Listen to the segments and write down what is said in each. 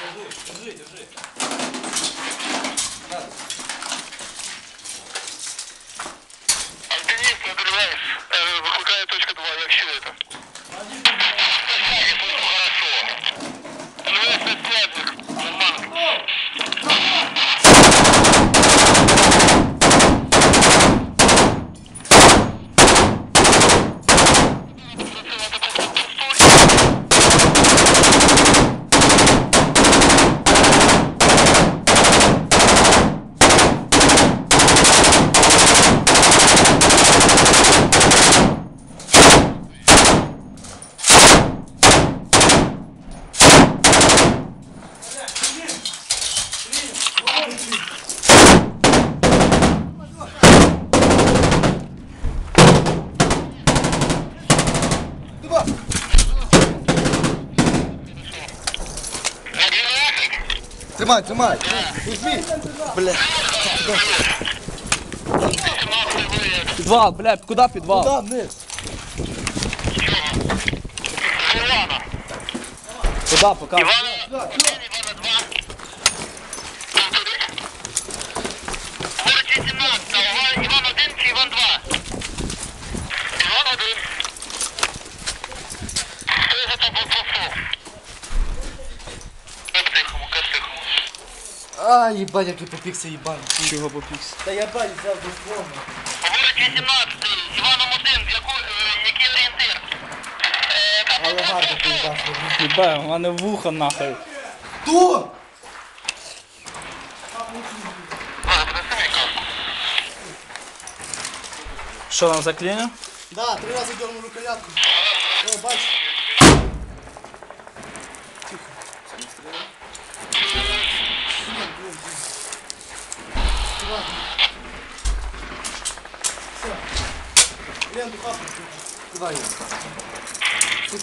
Держи, держи. Альпинист, нагреваешь. Э, Выкликаю точка 2, як чуєте? Хорошо. Тримай, тримай. Візьми. Бля. Підвал, бля, куди підвал? Куда вниз? Івана. Куди, пока? Івана 1, Івана 2. Говорить 18, а Іван 1 чи Іван 2? Іван 1. Хто його там А, їбать, як ти попікся, їбать. Чого попікся? Та я бать взяв до форми. Говорить 18, Іваном 1, яку, е, який орієнтир? Е, Але гарно ти бачиш. Їбе, у мене вуха нахуй. Ту! Принеси мені. Що нам заклінив? Да, три рази дернув рукоятку. О, бач. Ленту хапнул. Куда ее?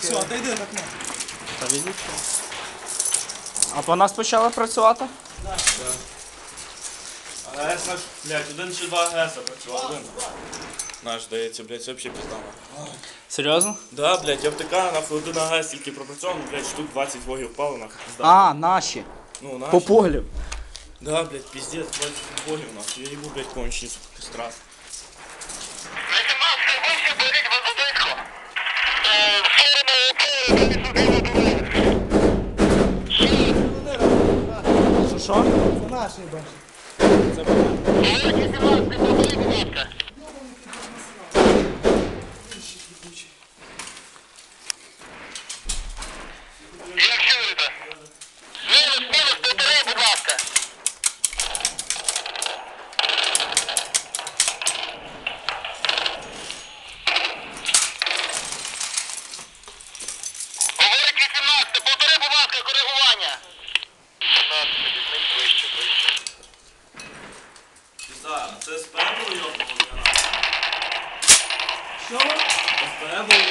Все, отойди от окна. Та відіть. А по нас почали працювати? ГЕС наш, блядь, один чи два ГЕСа працював, один. Наш, здається, блядь, це взагалі піздано. Серйозно? Да, блядь, я втикаю, нахуй один ГЕС тільки пропрацьовано, блядь, штук 20 вогів впало, нахуй, пізда. А, наші. Ну, наш. По поглю. Да, блядь, пиздец, 20 вогів, нахуй, я їбу, блядь, конченицю, страс. 18 що? Це наш, їбать. Говорить 18, не поговоріть, будь ласка. Як чуєте? Це йобнуло для нас? Що? СП було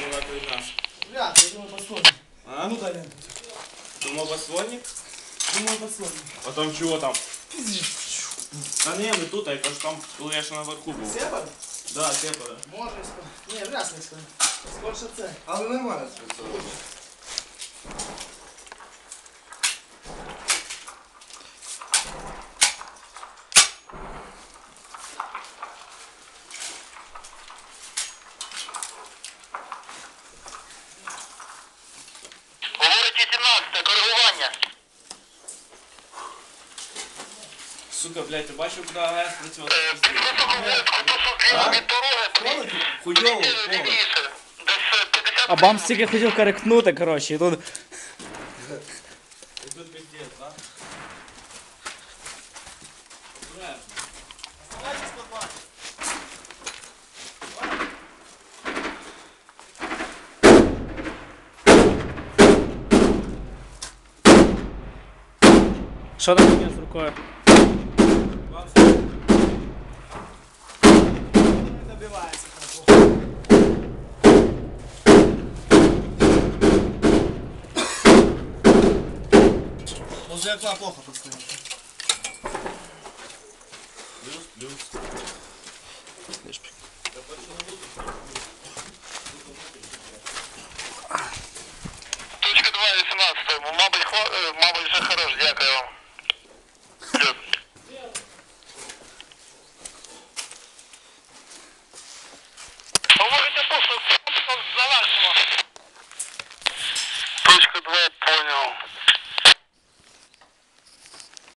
йобнуло для нас? Бля, я думаю, пословник. А? Ну ленту. Думав, басводник? Думаю, пословник. А там чого там? Та ні, не тут, а я кажу, там, коли я ще наверху був. Сепар? Да, сепаре. Може, спа. Ні, вряд ли спа. Скорше це. Але нормально спрацювало. Говорить 18, коригування. Сука, блядь, ти бачив, куди АЕС працював? Е, Під висоководку, то що зліва від дороги, Хуйово, Ні, поле. лівіше. Десь е, 50 А бам стільки хотів коректнути, коротше, і тут. І тут пиздец, да? Що там з рукою? Добивається. Возле окна плохо постоянно. Плюс, плюс. Точка 2, 18, мабуть, хва... мабуть, вже хорош, дякую вам.